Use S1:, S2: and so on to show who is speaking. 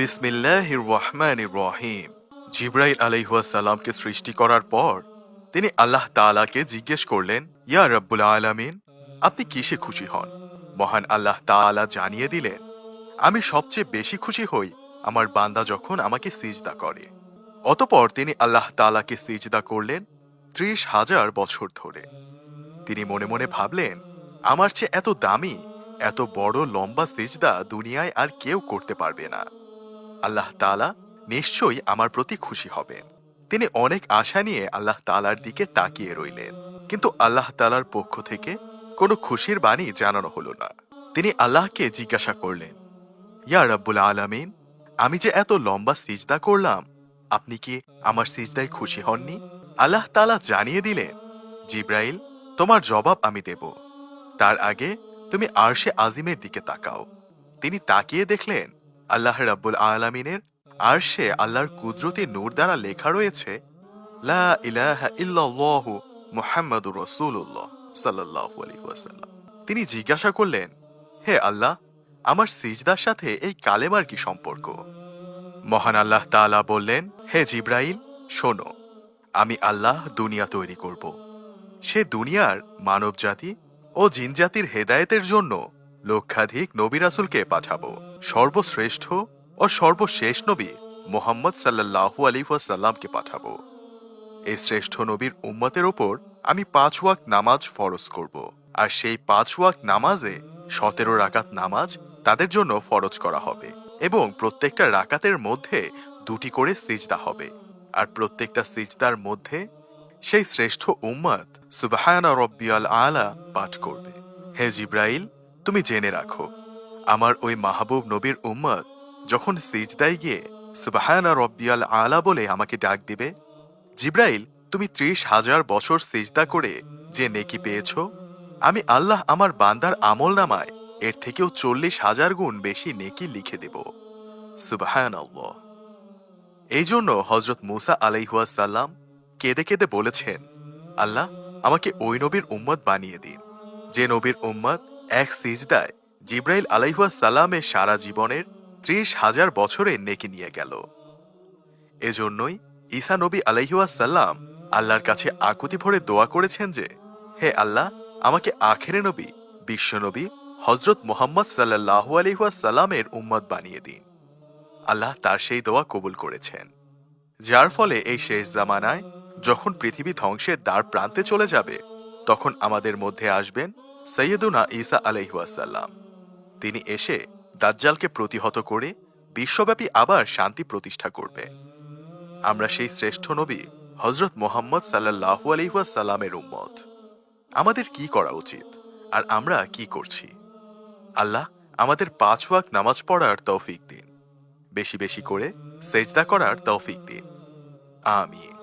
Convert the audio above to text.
S1: বিসমিল্লাহির রহমানির রহিম। জিব্রাইল আলাইহাসাল্লামকে সৃষ্টি করার পর তিনি আল্লাহ তাআলাকে জিজ্ঞেস করলেন, ইয়া রব্বুল আলামিন, আপনি কিসে খুশি হন? মহান আল্লাহ তাআলা জানিয়ে দিলেন, আমি সবচেয়ে বেশি খুশি হই আমার বান্দা যখন আমাকে সিজদা করে। অতপর তিনি আল্লাহ তাআলাকে সিজদা করলেন ত্রিশ হাজার বছর ধরে। তিনি মনে মনে ভাবলেন, আমার চেয়ে এত দামি, এত বড় লম্বা সিজদা দুনিয়ায় আর কেউ করতে পারবে না। আল্লাহ তাআলা নিশ্চয়ই আমার প্রতি খুশি হবেন। তিনি অনেক আশা নিয়ে আল্লাহ তালার দিকে তাকিয়ে রইলেন। কিন্তু আল্লাহ তালার পক্ষ থেকে কোনো খুশির বাণী জানানো হলো না। তিনি আল্লাহকে জিজ্ঞাসা করলেন, ইয়া রাব্বুল আলামিন, আমি যে এত লম্বা সিজদা করলাম, আপনি কি আমার সিজদায় খুশি হননি? আল্লাহ তাআলা জানিয়ে দিলেন, জিব্রাইল, তোমার জবাব আমি দেব। তার আগে তুমি আরশে আজিমের দিকে তাকাও। তিনি তাকিয়ে দেখলেন আল্লাহ রাব্বুল আলামিনের সে আল্লাহর কুদরতি নূর দ্বারা লেখা রয়েছে, লা তিনি জিজ্ঞাসা করলেন, হে আল্লাহ, আমার সিজদার সাথে এই কালেমার কি সম্পর্ক? মহান আল্লাহ তাআলা বললেন, হে জিব্রাইল, শোনো, আমি আল্লাহ দুনিয়া তৈরি করব। সে দুনিয়ার মানব জাতি ও জিনজাতির হেদায়েতের জন্য লক্ষাধিক নবী রাসুলকে পাঠাবো। সর্বশ্রেষ্ঠ ও সর্বশেষ নবী মোহাম্মদ সাল্লাল্লাহু আলী সাল্লামকে পাঠাবো। এই শ্রেষ্ঠ নবীর উম্মতের ওপর আমি পাঁচ ওয়াক নামাজ ফরজ করব। আর সেই পাঁচ ওয়াক নামাজে সতেরো রাকাত নামাজ তাদের জন্য ফরজ করা হবে এবং প্রত্যেকটা রাকাতের মধ্যে দুটি করে সিজদা হবে। আর প্রত্যেকটা সিজদার মধ্যে সেই শ্রেষ্ঠ উম্মত সুবাহানা রব্বিয়াল আলা পাঠ করবে। হে জিব্রাইল তুমি জেনে রাখো, আমার ওই মাহবুব নবীর উম্মত যখন সিজদায় গিয়ে সুবাহানা রব্বিয়াল আলা বলে আমাকে ডাক দিবে, জিব্রাইল, তুমি ত্রিশ হাজার বছর সিজদা করে যে নেকি পেয়েছ, আমি আল্লাহ আমার বান্দার আমল নামায় এর থেকেও চল্লিশ হাজার গুণ বেশি নেকি লিখে দেব। সুবাহান এই জন্য হজরত মুসা আলাইহুয়াসাল্লাম কেঁদে কেঁদে বলেছেন, আল্লাহ, আমাকে ওই নবীর উম্মত বানিয়ে দিন। যে নবীর উম্মত এক সিজদায় জিব্রাইল আলাইহুয়া সালামের সারা জীবনের ত্রিশ হাজার বছরে নেকি নিয়ে গেল। এজন্যই ঈসা নবী আলাইহুয়া সাল্লাম আল্লাহর কাছে আকুতি ভরে দোয়া করেছেন যে, হে আল্লাহ, আমাকে আখেরে নবী, বিশ্ব নবী হজরত মোহাম্মদ সাল্লাহু আলিহুয়া সাল্লামের উম্মত বানিয়ে দিন। আল্লাহ তার সেই দোয়া কবুল করেছেন। যার ফলে এই শেষ জামানায় যখন পৃথিবী ধ্বংসের দ্বার প্রান্তে চলে যাবে, তখন আমাদের মধ্যে আসবেন সৈয়দুনা ঈসা আলহিহাসাল্লাম তিনি এসে দাজ্জালকে প্রতিহত করে বিশ্বব্যাপী আবার শান্তি প্রতিষ্ঠা করবে। আমরা সেই শ্রেষ্ঠ নবী হজরত মোহাম্মদ সাল্লাহু আলহিহাসাল্লামের উম্মত। আমাদের কি করা উচিত? আর আমরা কি করছি? আল্লাহ আমাদের পাঁচ ওয়াক নামাজ পড়ার তৌফিক দিন। বেশি বেশি করে সেজদা করার তৌফিক দিন। আমিন।